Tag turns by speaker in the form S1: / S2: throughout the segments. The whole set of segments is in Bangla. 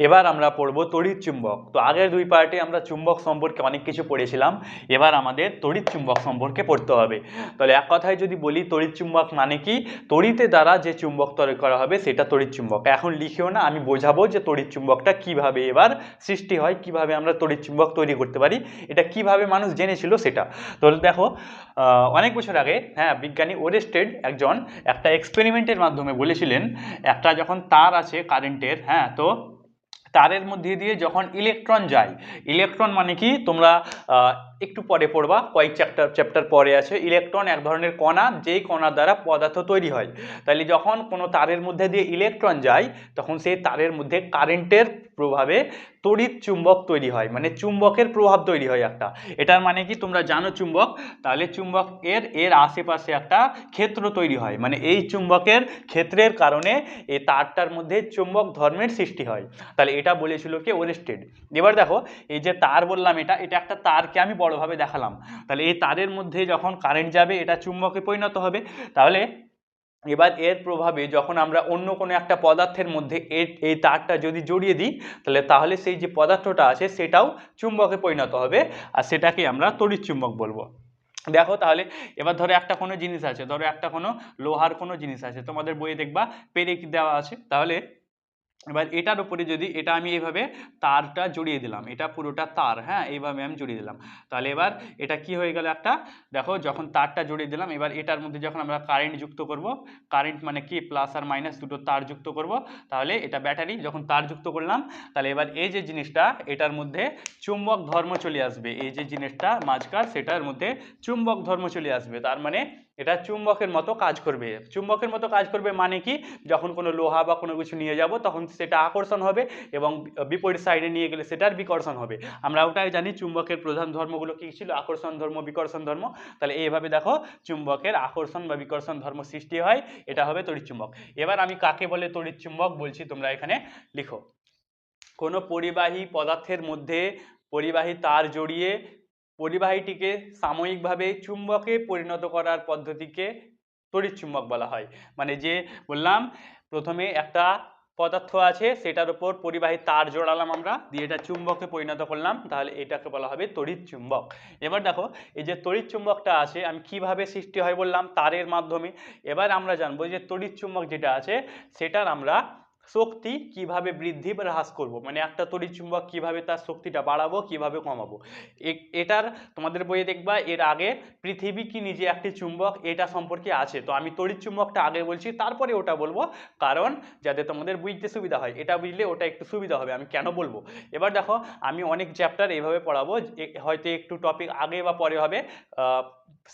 S1: এবার আমরা পড়ব তড়িৎ চুম্বক। তো আগের দুই পার্টে আমরা চুম্বক সম্পর্কে অনেক কিছু পড়েছিলাম। এবার আমাদের তড়িৎ চুম্বক সম্পর্কে পড়তে হবে। তাহলে এক কথায় যদি বলি তড়িৎ চুম্বক মানে কি? তড়িতে দ্বারা যে চুম্বক তৈরি করা হবে সেটা তড়িৎ চুম্বক। এখন লিখেও না, আমি বোঝাবো যে তড়িৎ চুম্বকটা কীভাবে এবার সৃষ্টি হয়, কীভাবে আমরা তড়িৎ চুম্বক তৈরি করতে পারি। এটা কীভাবে মানুষ জেনেছিল সেটা। তাহলে দেখো অনেক বছর আগে হ্যাঁ বিজ্ঞানী ওরেস্টেড একজন একটা এক্সপেরিমেন্টের মাধ্যমে বলেছিলেন, একটা যখন তার আছে কারেন্টের হ্যাঁ তো তারের মধ্যে দিয়ে যখন ইলেকট্রন যায় ইলেকট্রন মানে কি? তোমরা একটু পরে পড়বা, কয়েক চ্যাপ্টার চ্যাপ্টার পরে আছে। ইলেকট্রন এক ধরনের কণা, যেই কণা দ্বারা পদার্থ তৈরি হয়। তাহলে যখন কোনো তারের মধ্যে দিয়ে ইলেকট্রন যায়, তখন সেই তারের মধ্যে কারেন্টের প্রভাবে তড়িৎ চুম্বক তৈরি হয়। মানে চুম্বকের প্রভাব তৈরি হয় একটা। এটার মানে কি? তোমরা জানো চুম্বক? তাহলে চুম্বক এর এর আশেপাশে একটা ক্ষেত্র তৈরি হয়। মানে এই চুম্বকের ক্ষেত্রের কারণে এই তারটার মধ্যে চুম্বক ধর্মের সৃষ্টি হয়। তাহলে এটা বলেছিল কি? ওরেস্টেড। এবার দেখো, এই যে তার বললাম এটা এটা একটা তারকে আমি বড়ভাবে দেখালাম। তাহলে এই তারের মধ্যে যখন কারেন্ট যাবে, এটা চুম্বকে পরিণত হবে। তাহলে এবার এর প্রভাবে যখন আমরা অন্য কোনো একটা পদার্থের মধ্যে এই এই তারটা যদি জড়িয়ে দিই, তাহলে তাহলে সেই যে পদার্থটা আছে, সেটাও চুম্বকে পরিণত হবে। আর সেটাকে আমরা তড়িৎ চুম্বক বলব। দেখো তাহলে, এবার ধরো একটা কোনো জিনিস আছে, ধরো একটা কোনো লোহার কোনো জিনিস আছে, তোমাদের বইয়ে দেখবা, পেরেক দেওয়া আছে। তাহলে এবার এটার উপরে যদি, এটা আমি এইভাবে তারটা জড়িয়ে দিলাম, এটা পুরোটা তার হ্যাঁ এইভাবে আমি জড়িয়ে দিলাম। তাহলে এবার এটা কি হয়ে গেল একটা, দেখো যখন তারটা জড়িয়ে দিলাম, এবার এটার মধ্যে যখন আমরা কারেন্ট যুক্ত করব কারেন্ট মানে কি? প্লাস আর মাইনাস দুটো তার যুক্ত করব, তাহলে এটা ব্যাটারি যখন তার যুক্ত করলাম, তাহলে এবার এই যে জিনিসটা, এটার মধ্যে চুম্বক ধর্ম চলে আসবে। এই যে জিনিসটা মাঝকার সেটার মধ্যে চুম্বক ধর্ম চলে আসবে। তার মানে এটা চুম্বকের মতো কাজ করবে। চুম্বকের মতো কাজ করবে মানে কি? যখন কোনো লোহা বা কোনো কিছু নিয়ে যাব, তখন সেটা আকর্ষণ হবে এবং বিপরীত সাইডে নিয়ে গেলে সেটার বিকর্ষণ হবে। আমরা ওটাই জানি চুম্বকের প্রধান ধর্মগুলো কী ছিল? আকর্ষণ ধর্ম, বিকর্ষণ ধর্ম। তাহলে এইভাবে দেখো চুম্বকের আকর্ষণ বা বিকর্ষণ ধর্ম সৃষ্টি হয়, এটা হবে তড়িৎ চুম্বক। এবার আমি কাকে বলে তড়িৎ চুম্বক বলছি তোমরা এখানে লিখো। কোনো পরিবাহী পদার্থের মধ্যে পরিবাহী তার জড়িয়ে পরিবাহীটিকে সাময়িকভাবে চুম্বকে পরিণত করার পদ্ধতিকে তড়িৎ চুম্বক বলা হয়। মানে যে বললাম, প্রথমে একটা পদার্থ আছে, সেটার উপর পরিবাহী তার জোড়ালাম আমরা, দিয়ে এটা চুম্বকে পরিণত করলাম, তাহলে এটাকে বলা হবে তড়িৎ চুম্বক। এবার দেখো, এই যে তড়িৎ চুম্বকটা আছে, আমি কীভাবে সৃষ্টি হয় বললাম, তারের মাধ্যমে। এবার আমরা জানব যে তড়িৎ চুম্বক যেটা আছে, সেটার আমরা শক্তি কীভাবে বৃদ্ধি বা হ্রাস করব? মানে একটা তড়িৎ চুম্বক কীভাবে তার শক্তিটা বাড়াবো, কীভাবে কমাবো? এটার তোমাদের বইয়ে দেখবা, এর আগে পৃথিবী কি নিজে একটি চুম্বক, এটা সম্পর্কে আছে। তো আমি তড়িৎ চুম্বকটা আগে বলছি, তারপরে ওটা বলব। কারণ যাতে তোমাদের বুঝতে সুবিধা হয়, এটা বুঝলে ওটা একটু সুবিধা হবে, আমি কেন বলব? এবার দেখো, আমি অনেক চ্যাপ্টার এইভাবে পড়াবো হয়তো একটু টপিক আগে বা পরে হবে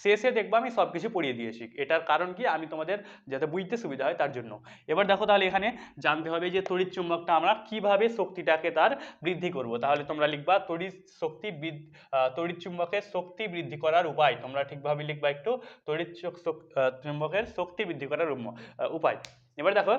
S1: শেষে দেখব আমি সব কিছু পড়িয়ে দিয়েছি। এটার কারণ কি? আমি তোমাদের যাতে বুঝতে সুবিধা হয় তার জন্য। এবার দেখো তাহলে এখানে জানতে হবে যে তড়িৎ চুম্বকটা আমরা কীভাবে শক্তিটাকে তার বৃদ্ধি করব। তাহলে তোমরা লিখবা তড়িৎ শক্তি তড়িৎ চুম্বকের শক্তি বৃদ্ধি করার উপায়। তোমরা ঠিকভাবে লিখবা একটু তড়িৎ চুম্বকের শক্তি বৃদ্ধি করার উপায়। এবার দেখো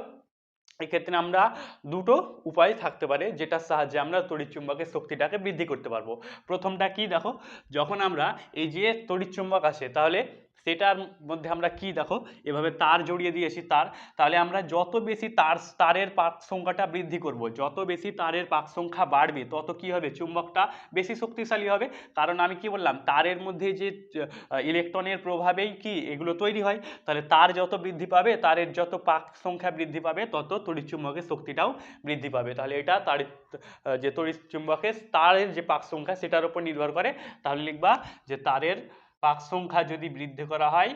S1: এক্ষেত্রে আমরা দুটো উপায় থাকতে পারে যেটার সাহায্যে আমরা তড়িৎচুম্বকের শক্তিটাকে বৃদ্ধি করতে পারব। প্রথমটা কি দেখো? যখন আমরা এই যে তড়িৎ চুম্বক আছে তাহলে সেটার মধ্যে আমরা কি দেখো? এভাবে তার জড়িয়ে দিয়েছি তার, তাহলে আমরা যত বেশি তার, তারের পাক সংখ্যাটা বৃদ্ধি করব, যত বেশি তারের পাক সংখ্যা বাড়বে, তত কি হবে? চুম্বকটা বেশি শক্তিশালী হবে। কারণ আমি কি বললাম? তারের মধ্যে যে ইলেকট্রনের প্রভাবেই কি? এগুলো তৈরি হয়। তাহলে তার যত বৃদ্ধি পাবে, তারের যত পাক সংখ্যা বৃদ্ধি পাবে, তত তড়িৎ চুম্বকের শক্তিটাও বৃদ্ধি পাবে। তাহলে এটা তার যে তড়িৎ চুম্বকের, তারের যে পাক সংখ্যা, সেটার উপর নির্ভর করে। তাহলে লিখবা যে তারের পাক সংখ্যা যদি বৃদ্ধি করা হয়,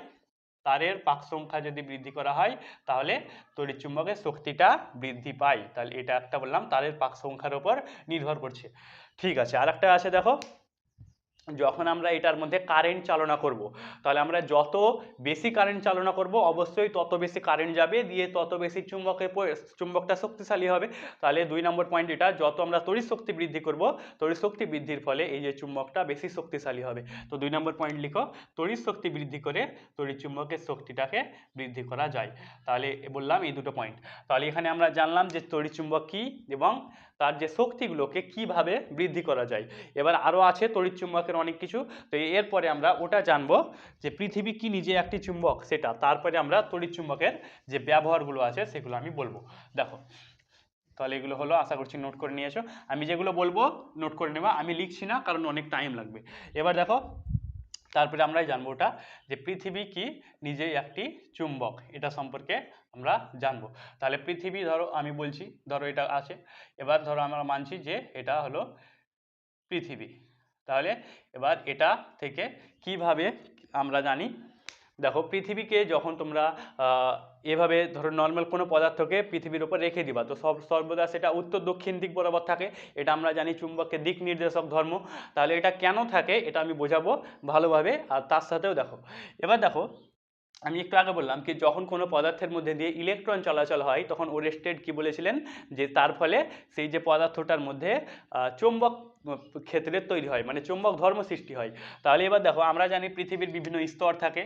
S1: তারের পাক সংখ্যা যদি বৃদ্ধি করা হয়, তাহলে তড়িৎ চুম্বকের শক্তিটা বৃদ্ধি পায়। তাহলে এটা একটা বললাম, তারের পাক সংখ্যার উপর নির্ভর করছে। ঠিক আছে আর একটা আছে দেখো। যখন আমরা এটার মধ্যে কারেন্ট চালনা করব, তাহলে আমরা যত বেশি কারেন্ট চালনা করব, অবশ্যই তত বেশি কারেন্ট যাবে, দিয়ে তত বেশি চুম্বকে চুম্বকটা শক্তিশালী হবে। তাহলে দুই নম্বর পয়েন্ট এটা, যত আমরা তড়িৎ শক্তি বৃদ্ধি করব, তড়িৎ শক্তি বৃদ্ধির ফলে এই যে চুম্বকটা বেশি শক্তিশালী হবে। তো দুই নম্বর পয়েন্ট লিখো, তড়িৎ শক্তি বৃদ্ধি করে তড়িৎ চুম্বকের শক্তিটাকে বৃদ্ধি করা যায়। তাহলে বললাম এই দুটো পয়েন্ট তাহলে এখানে আমরা জানলাম যে তড়িৎ চুম্বক কী এবং তার যে শক্তিগুলোকে কীভাবে বৃদ্ধি করা যায়। এবার আরও আছে তড়িৎ চুম্বকের অনেক কিছু। তো এরপরে আমরা ওটা জানব যে পৃথিবী কি নিজে একটি চুম্বক? সেটা। তারপরে আমরা তড়িৎ চুম্বকের যে ব্যবহারগুলো আছে সেগুলো আমি বলব। দেখো, তাহলে এগুলো হলো, আশা করছি নোট করে নিয়েছো। আমি যেগুলো বলব নোট করে নেবা। আমি লিখছি না, কারণ অনেক টাইম লাগবে। এবার দেখো তারপরে আমরাই জানব ওটা যে পৃথিবী কি? নিজেই একটি চুম্বক। এটা সম্পর্কে আমরা জানব। তাহলে পৃথিবী ধরো আমি বলছি, ধরো এটা আছে। এবার ধরো আমরা মানছি যে এটা হলো পৃথিবী। তাহলে এবার এটা থেকে কীভাবে আমরা জানি দেখো, পৃথিবীকে যখন তোমরা এভাবে ধরো নর্মাল কোনো পদার্থকে পৃথিবীর ওপর রেখে দিবা, তো সব, সর্বদা সেটা উত্তর দক্ষিণ দিক বরাবর থাকে। এটা আমরা জানি চুম্বকের দিক নির্দেশক ধর্ম। তাহলে এটা কেন থাকে, এটা আমি বোঝাবো ভালোভাবে, আর তার সাথেও দেখো। এবার দেখো, আমি একটু আগে বললাম কি, যখন কোনো পদার্থের মধ্যে দিয়ে ইলেকট্রন চলাচল হয়, তখন ওরেস্টেড কি বলেছিলেন? যে তার ফলে সেই যে পদার্থটার মধ্যে চৌম্বক উম, ক্ষেত্রের তৈরি হয় মানে চুম্বক ধর্ম সৃষ্টি হয়। তাহলে এবার দেখো আমরা জানি পৃথিবীর বিভিন্ন স্তর থাকে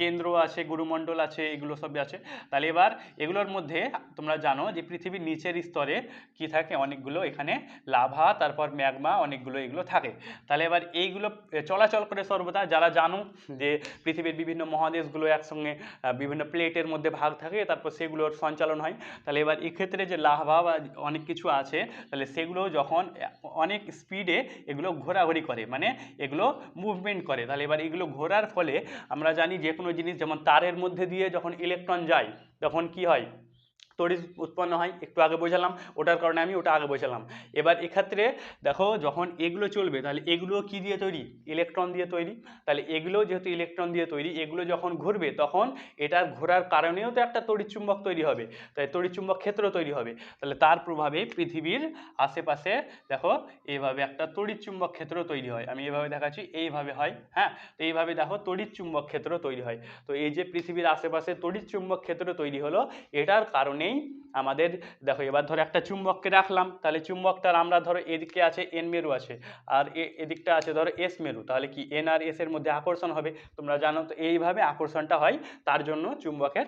S1: কেন্দ্র আছে গুরুমণ্ডল আছে এগুলো সব আছে। তাহলে এবার এগুলোর মধ্যে তোমরা জানো যে পৃথিবীর নিচের স্তরে কি থাকে অনেকগুলো এখানে লাভা তারপর ম্যাগমা অনেকগুলো এগুলো থাকে। তাহলে এবার এইগুলো চলাচল করে সর্বদা যারা জানো যে পৃথিবীর বিভিন্ন মহাদেশগুলো একসঙ্গে বিভিন্ন প্লেটের মধ্যে ভাগ থাকে তারপর সেগুলোর সঞ্চালন হয়। তাহলে এবার এক্ষেত্রে যে লাভা বা অনেক কিছু আছে তাহলে সেগুলো যখন অনেক স্পিডে এগুলো ঘোরাঘুরি করে মানে এগুলো মুভমেন্ট করে। তাহলে এবার এগুলো ঘোরার ফলে আমরা জানি যে কোনো জিনিস, যেমন তারের মধ্যে দিয়ে যখন ইলেকট্রন যায়, তখন কি হয়? তড়িৎ উৎপন্ন হয়, একটু আগে বোঝালাম, ওটার কারণে আমি ওটা আগে বোঝালাম। এবার এক্ষেত্রে দেখো, যখন এগুলো চলবে, তাহলে এগুলো কি দিয়ে তৈরি? ইলেকট্রন দিয়ে তৈরি। তাহলে এগুলো যেহেতু ইলেকট্রন দিয়ে তৈরি, এগুলো যখন ঘুরবে, তখন এটার ঘোরার কারণেও তো একটা তড়িৎ চুম্বক তৈরি হবে। তাই তড়িৎ চুম্বক ক্ষেত্র তৈরি হবে। তাহলে তার প্রভাবে পৃথিবীর আশেপাশে দেখো এইভাবে একটা তড়িৎ চুম্বক ক্ষেত্র তৈরি হয়। আমি এইভাবে দেখাচ্ছি, এইভাবে হয় হ্যাঁ? তো এইভাবে দেখো, তড়িৎ চুম্বক ক্ষেত্র তৈরি হয়। তো এই যে পৃথিবীর আশেপাশে তড়িৎ চুম্বক ক্ষেত্র তৈরি হলো, এটার কারণেই আমাদের দেখো, এবার ধরো একটা চুম্বককে রাখলাম, তাহলে চুম্বকটার আমরা ধরো এদিকে আছে এন মেরু আছে, আর এদিকটা আছে ধরো এস মেরু, তাহলে কি এন আর এস এর মধ্যে আকর্ষণ হবে? তোমরা জানো তো, এইভাবে আকর্ষণটা হয়, তার জন্য চুম্বকের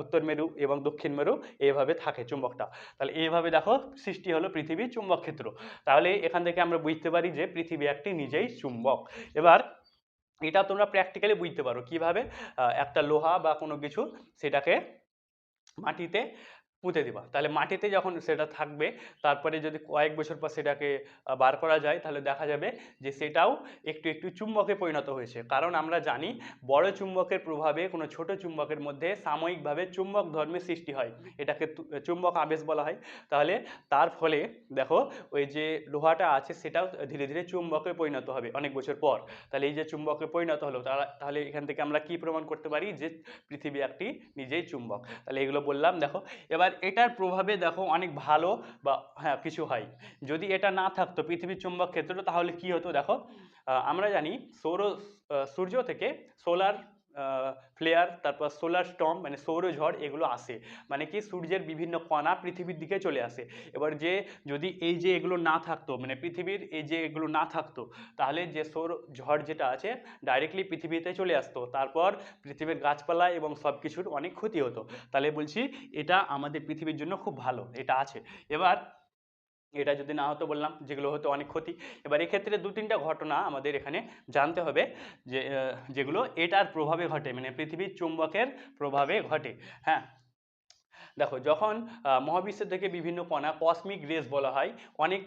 S1: উত্তর মেরু এবং দক্ষিণ মেরু এইভাবে থাকে চুম্বকটা। তাহলে এইভাবে দেখো সৃষ্টি হলো পৃথিবীর চুম্বক ক্ষেত্র তাহলে এখান থেকে আমরা বুঝতে পারি যে পৃথিবী একটি নিজেই চুম্বক। এবার এটা তোমরা প্র্যাকটিক্যালি বুঝতে পারো কীভাবে একটা লোহা বা কোনো কিছু সেটাকে মাটিতে পুঁতে দিবা। তাহলে মাটিতে যখন সেটা থাকবে, তারপরে যদি কয়েক বছর পর সেটাকে বার করা যায়, তাহলে দেখা যাবে যে সেটাও একটু একটু চুম্বকে পরিণত হয়েছে। কারণ আমরা জানি বড় চুম্বকের প্রভাবে কোনো ছোট চুম্বকের মধ্যে সাময়িকভাবে চুম্বক ধর্মের সৃষ্টি হয়। এটাকে চুম্বক আবেশ বলা হয়। তাহলে তার ফলে দেখো ওই যে লোহাটা আছে সেটাও ধীরে ধীরে চুম্বকে পরিণত হবে অনেক বছর পর। তাহলে এই যে চুম্বকে পরিণত হলো তারা- তাহলে এখান থেকে আমরা কি প্রমাণ করতে পারি? যে পৃথিবী একটি নিজেই চুম্বক। তাহলে এগুলো বললাম, দেখো। এবার এটার প্রভাবে দেখো অনেক ভালো বা হ্যাঁ কিছু হয়। যদি এটা না থাকতো পৃথিবীর চুম্বক ক্ষেত্র তাহলে কি হতো দেখো? আমরা জানি সৌর সূর্য থেকে সোলার ফ্লেয়ার তারপর সোলার স্টর্ম মানে সৌরঝড়, এগুলো আসে। মানে কি, সূর্যের বিভিন্ন কণা পৃথিবীর দিকে চলে আসে। এবার যে, যদি এই যে এগুলো না থাকতো মানে পৃথিবীর এই যে এগুলো না থাকতো, তাহলে যে সৌর ঝড় যেটা আছে ডাইরেক্টলি পৃথিবীতে চলে আসতো। তারপর পৃথিবীর গাছপালা এবং সব কিছুর অনেক ক্ষতি হতো। তাহলে বলছি, এটা আমাদের পৃথিবীর জন্য খুব ভালো, এটা আছে। এবার এটা যদি না হতো বললাম, যেগুলো হতো অনেক ক্ষতি। এবার এক্ষেত্রে দু তিনটা ঘটনা আমাদের এখানে জানতে হবে যে যেগুলো এটার প্রভাবে ঘটে মানে পৃথিবীর চুম্বকের প্রভাবে ঘটে হ্যাঁ? দেখো, যখন মহাবিশ্ব থেকে বিভিন্ন কণা কসমিক রেস বলা হয়, অনেক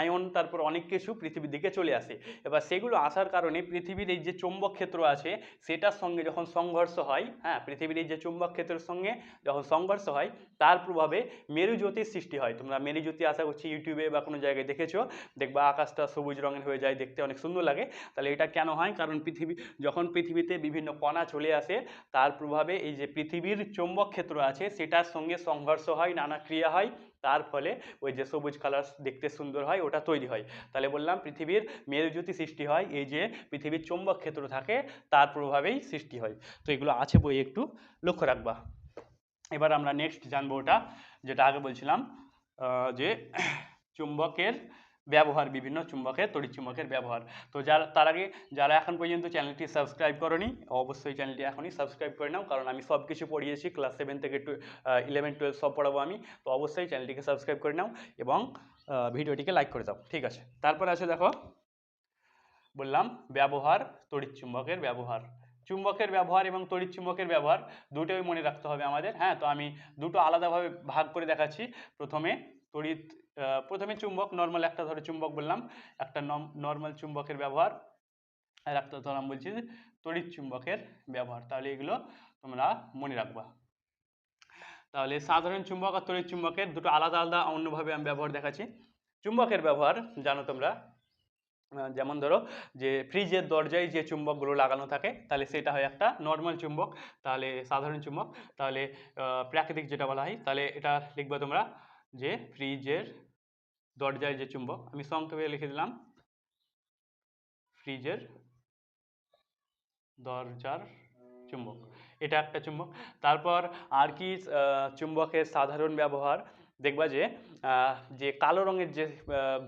S1: আয়ন, তারপর অনেক কিছু পৃথিবীর দিকে চলে আসে। এবার সেগুলো আসার কারণে পৃথিবীর এই যে চৌম্বক ক্ষেত্র আছে, সেটার সঙ্গে যখন সংঘর্ষ হয় হ্যাঁ পৃথিবীর এই যে চুম্বক ক্ষেত্রের সঙ্গে যখন সংঘর্ষ হয়, তার প্রভাবে মেরুজ্যোতির সৃষ্টি হয়। তোমরা মেরুজ্যোতি আশা করছি ইউটিউবে বা কোনো জায়গায় দেখেছ। দেখবা আকাশটা সবুজ রঙের হয়ে যায়, দেখতে অনেক সুন্দর লাগে। তাহলে এটা কেন হয়? কারণ পৃথিবী, যখন পৃথিবীতে বিভিন্ন কণা চলে আসে, তার প্রভাবে এই যে পৃথিবীর চৌম্বক ক্ষেত্র আছে, সেটার সঙ্গে সংঘর্ষ হয়, নানা ক্রিয়া হয়। তার ফলে ওই যে সবুজ কালার দেখতে সুন্দর হয়, ওটা তৈরি হয়। তাহলে বললাম পৃথিবীর মেরুজ্যোতি সৃষ্টি হয়, এই যে পৃথিবীর চৌম্বক ক্ষেত্র থাকে, তার প্রভাবেই সৃষ্টি হয়। তো এগুলো আছে বই একটু, লক্ষ্য রাখবা। এবার আমরা নেক্সট জানব ওটা, যেটা আগে বলছিলাম যে চুম্বকের ব্যবহার, বিভিন্ন চুম্বকের, তড়িৎ চুম্বকের ব্যবহার। তো যারা, তার আগে যারা এখন পর্যন্ত চ্যানেলটি সাবস্ক্রাইব করনি, অবশ্যই চ্যানেলটি এখনই সাবস্ক্রাইব করে নাও, কারণ আমি সব কিছু পড়িয়েছি, ক্লাস সেভেন থেকে টু ইলেভেন টুয়েলভ সব পড়াবো আমি। তো অবশ্যই চ্যানেলটিকে সাবস্ক্রাইব করে নাও এবং ভিডিওটিকে লাইক করে দাও, ঠিক আছে? তারপর আছে দেখো, বললাম ব্যবহার, তড়িৎ চুম্বকের ব্যবহার। চুম্বকের ব্যবহার এবং তড়িৎ চুম্বকের ব্যবহার দুটোই মনে রাখতে হবে আমাদের। হ্যাঁ তো আমি দুটো আলাদাভাবে ভাগ করে দেখাচ্ছি। প্রথমে তড়িৎ প্রথমে চুম্বক নর্মাল একটা ধরো চুম্বক বললাম, একটা নর্মাল চুম্বকের ব্যবহার। আর একটা ধরো আমি বলছি তড়িৎ চুম্বকের ব্যবহার। তাহলে এগুলো তোমরা মনে রাখবা। তাহলে সাধারণ চুম্বক আর তড়িৎ চুম্বকের দুটো আলাদা আলাদা অন্যভাবে আমি ব্যবহার দেখাচ্ছি। চুম্বকের ব্যবহার জানো তোমরা যেমন ধরো যে ফ্রিজের দরজায় যে চুম্বকগুলো লাগানো থাকে, তাহলে সেটা হয় একটা নর্মাল চুম্বক, তাহলে সাধারণ চুম্বক। তাহলে প্রাকৃতিক যেটা বলা হয়, তাহলে এটা লিখবে তোমরা যে ফ্রিজের দরজায় যে চুম্বক, আমি সংক্ষেপে লিখে দিলাম। ফ্রিজের দরজার চুম্বক, এটা একটা চুম্বক। তারপর আর কি চুম্বকের সাধারণ ব্যবহার, দেখবা যে যে কালো রঙের যে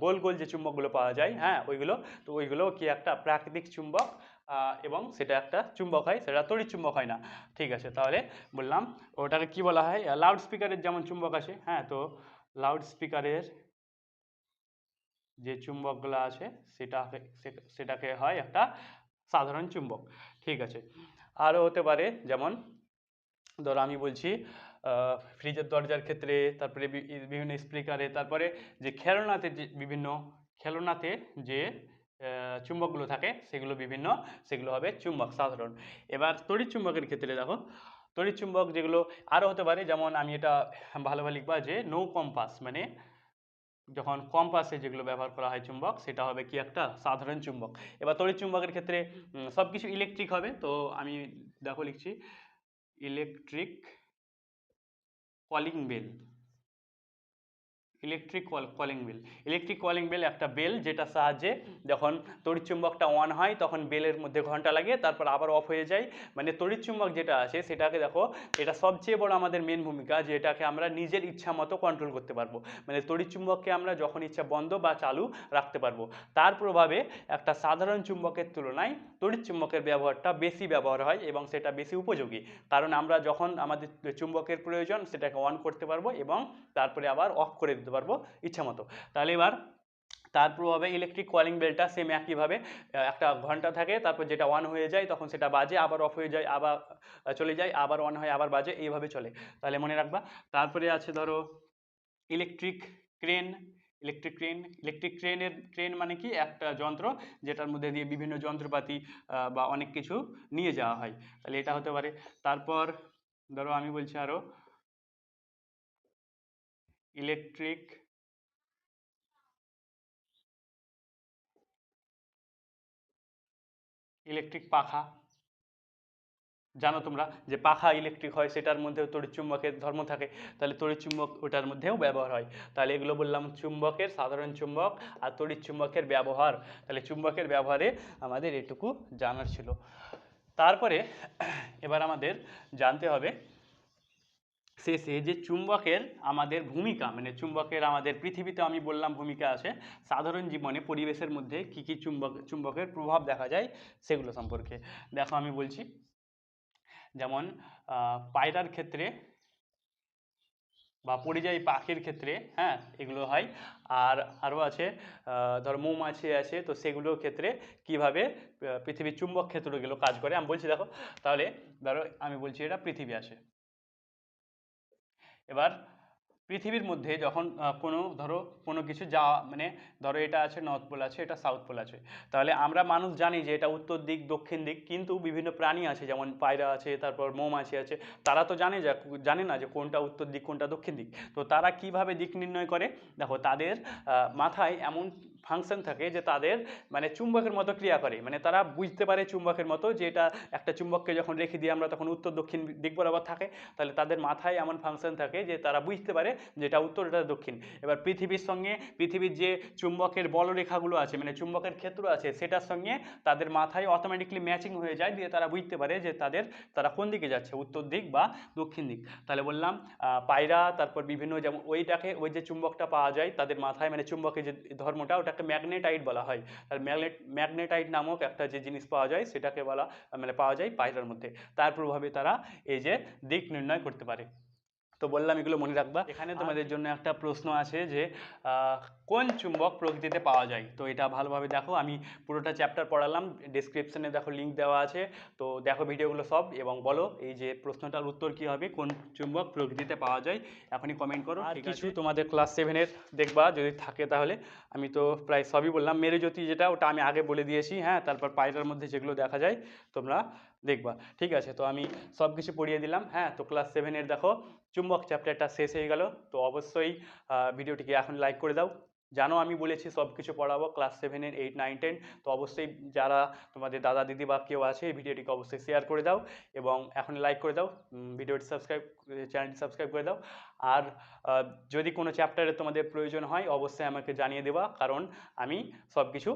S1: গোল গোল যে চুম্বকগুলো পাওয়া যায় হ্যাঁ ওইগুলো, তো ওইগুলো কি একটা প্রাকৃতিক চুম্বক এবং সেটা একটা চুম্বক হয়, সেটা তড়িৎ চুম্বক হয় না। ঠিক আছে, তাহলে বললাম, ওটাকে কি বলা হয়? লাউড স্পিকারের যেমন চুম্বক আছে হ্যাঁ তো লাউড স্পিকারের যে চুম্বকগুলো আছে সেটা, সেটাকে হয় একটা সাধারণ চুম্বক। ঠিক আছে। আরও হতে পারে, যেমন ধরো আমি বলছি ফ্রিজের দরজার ক্ষেত্রে, তারপরে বিভিন্ন স্পিকারে, তারপরে যে খেলনাতে যে বিভিন্ন, খেলনাতে যে চুম্বকগুলো থাকে, সেগুলো বিভিন্ন, সেগুলো হবে চুম্বক, সাধারণ। এবার তড়িৎ চুম্বকের ক্ষেত্রে দেখো, তড়িৎ চুম্বক যেগুলো আরও হতে পারে, যেমন আমি এটা ভালোভাবে লিখবা যে, নো কম্পাস মানে যখন কম্পাসে যেগুলো ব্যবহার করা হয় চুম্বক, সেটা হবে কি একটা সাধারণ চুম্বক। এবার তড়িৎ চুম্বকের ক্ষেত্রে সব কিছু ইলেকট্রিক হবে, তো আমি দেখো লিখছি electric calling bell electric calling bell electric calling bell একটা বেল যেটা সাহায্যে যখন তড়িৎ চুম্বকটা অন হয়, তখন বেলের মধ্যে ঘণ্টা লাগে, তারপর আবার অফ হয়ে যায়। মানে তড়িৎ চুম্বক যেটা আছে, সেটাকে দেখো, এটা সবচেয়ে বড় আমাদের মেন ভূমিকা যে এটাকে আমরা নিজের ইচ্ছা মতো কন্ট্রোল করতে পারব। মানে তড়িৎ চুম্বককে আমরা যখন ইচ্ছা বন্ধ বা চালু রাখতে পারব, তার প্রভাবে একটা সাধারণ চুম্বকের তুলনায় তড়িৎ চুম্বকের ব্যবহারটা বেশি ব্যবহার হয় এবং সেটা বেশি উপযোগী। কারণ আমরা যখন আমাদের চুম্বকের প্রয়োজন, সেটাকে অন করতে পারব এবং তারপরে আবার অফ করে দিতে পারব ইচ্ছা মতো। তাহলে এবার তার প্রভাবে ইলেকট্রিক কলিং বেলটা সেম একইভাবে একটা ঘণ্টা থাকে, তারপর যেটা অন হয়ে যায় তখন সেটা বাজে, আবার অফ হয়ে যায়, আবার চলে যায়, আবার অন হয়, আবার বাজে, এইভাবে চলে। তাহলে মনে রাখবা, তারপরে আছে ধরো electric crane electric crane electric ক্রেনের crane মানে কি? একটা যন্ত্র যেটার মধ্যে দিয়ে বিভিন্ন যন্ত্রপাতি বা অনেক কিছু নিয়ে যাওয়া হয়। তাহলে এটা হতে পারে। তারপর ধরো আমি বলছি আরও ইলেকট্রিক ইলেকট্রিক পাখা। জানো তোমরা যে পাখা ইলেকট্রিক হয়, সেটার মধ্যেও তড়িৎ চুম্বকের ধর্ম থাকে। তাহলে তড়িৎ চুম্বক ওটার মধ্যেও ব্যবহার হয়। তাহলে এগুলো বললাম চুম্বকের সাধারণ চুম্বক আর তড়িৎ চুম্বকের ব্যবহার। তাহলে চুম্বকের ব্যবহারে আমাদের এটুকু জানার ছিল। তারপরে এবার আমাদের জানতে হবে শেষে যে চুম্বকের আমাদের ভূমিকা মানে চুম্বকের আমাদের পৃথিবীতে আমি বললাম ভূমিকা আছে, সাধারণ জীবনে পরিবেশের মধ্যে কী কী চুম্বক, চুম্বকের প্রভাব দেখা যায় সেগুলো সম্পর্কে। দেখো আমি বলছি, যেমন পায়রার ক্ষেত্রে বা পরিযায়ী পাখির ক্ষেত্রে হ্যাঁ এগুলো হয়। আর আরও আছে ধরো মৌমাছি আছে, তো সেগুলোর ক্ষেত্রে কীভাবে পৃথিবীর চুম্বক ক্ষেত্রগুলো কাজ করে? আমি বলছি দেখো, তাহলে ধরো আমি বলছি এটা পৃথিবী আছে। এবার পৃথিবীর মধ্যে যখন কোনো, ধরো, কোনো কিছু যা মানে ধরো এটা আছে নর্থ পোল আছে, এটা সাউথ পোল আছে, তাহলে আমরা মানুষ জানি যে এটা উত্তর দিক, দক্ষিণ দিক, কিন্তু বিভিন্ন প্রাণী আছে, যেমন পায়রা আছে, তারপর মৌমাছি আছে তারা তো জানে যা, জানে না যে কোনটা উত্তর দিক, কোনটা দক্ষিণ দিক, তো তারা কীভাবে দিক নির্ণয় করে? দেখো, তাদের মাথায় এমন ফাংশন থাকে যে তাদের মানে চুম্বকের মতো ক্রিয়া করে। মানে তারা বুঝতে পারে চুম্বকের মতো যে এটা একটা চুম্বককে যখন রেখে দিই আমরা তখন উত্তর দক্ষিণ দিক বরাবর থাকে, তাহলে তাদের মাথায় এমন ফাংশন থাকে যে তারা বুঝতে পারে যে এটা উত্তর, এটা দক্ষিণ। এবার পৃথিবীর সঙ্গে, পৃথিবীর যে চুম্বকের বলরেখাগুলো আছে মানে চুম্বকের ক্ষেত্র আছে, সেটার সঙ্গে তাদের মাথায় অটোমেটিকলি ম্যাচিং হয়ে যায়, দিয়ে তারা বুঝতে পারে যে তাদের, তারা কোন দিকে যাচ্ছে, উত্তর দিক বা দক্ষিণ দিক। তাহলে বললাম পায়রা, তারপর বিভিন্ন যেমন ওইটাকে, ওই যে চুম্বকটা পাওয়া যায়, তাদের মাথায় মানে চুম্বকের যে ধর্মটা ওটাকে ম্যাগনেটাইট বলা হয়। আর ম্যাগনেট ম্যাগনেটাইট নামক একটা যে জিনিস পাওয়া যায়, সেটাকে বলা মানে পাওয়া যায় পায়রার মধ্যে। তার প্রভাবে তারা এই যে দিক নির্ণয় করতে পারে। তো বললাম এগুলো মনে রাখবা। এখানে তোমাদের জন্য একটা প্রশ্ন আছে যে কোন চুম্বক প্রকৃতিতে পাওয়া যায়? তো এটা ভালোভাবে দেখো আমি পুরোটা চ্যাপ্টার পড়ালাম ডিসক্রিপশনে দেখো লিঙ্ক দেওয়া আছে। তো দেখো ভিডিওগুলো সব এবং বলো এই যে প্রশ্নটার উত্তর কি হবে? কোন চুম্বক প্রকৃতিতে পাওয়া যায়? এখনই কমেন্ট করো আর কিছু তোমাদের ক্লাস সেভেনের দেখবা যদি থাকে তাহলে। আমি তো প্রায় সবই বললাম মেরুজ্যোতি যেটা ওটা আমি আগে বলে দিয়েছি হ্যাঁ তারপর পায়রার মধ্যে যেগুলো দেখা যায় তোমরা দেখবা, ঠিক আছে? তো আমি সব কিছু পড়িয়ে দিলাম হ্যাঁ? তো ক্লাস সেভেনের দেখো, চুম্বক চ্যাপ্টারটা শেষ হয়ে গেল, তো অবশ্যই ভিডিওটিকে এখন লাইক করে দাও। জানো আমি বলেছি সব কিছু পড়াবো ক্লাস সেভেনের এইট নাইন টেন তো অবশ্যই যারা তোমাদের দাদা, দিদি বা কেউ আছে এই ভিডিওটিকে অবশ্যই শেয়ার করে দাও এবং এখন লাইক করে দাও ভিডিওটি সাবস্ক্রাইব চ্যানেলটি সাবস্ক্রাইব করে দাও। আর যদি কোনো চ্যাপ্টারে তোমাদের প্রয়োজন হয় অবশ্যই আমাকে জানিয়ে দেবা, কারণ আমি সব কিছু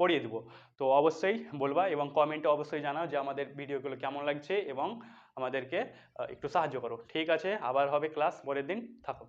S1: পড়িয়ে দেবো। তো অবশ্যই বলবা এবং কমেন্টে অবশ্যই জানাও যে আমাদের ভিডিওগুলো কেমন লাগছে এবং আমাদেরকে একটু সাহায্য করো। ঠিক আছে, আবার হবে ক্লাস পরের দিন, থাকো।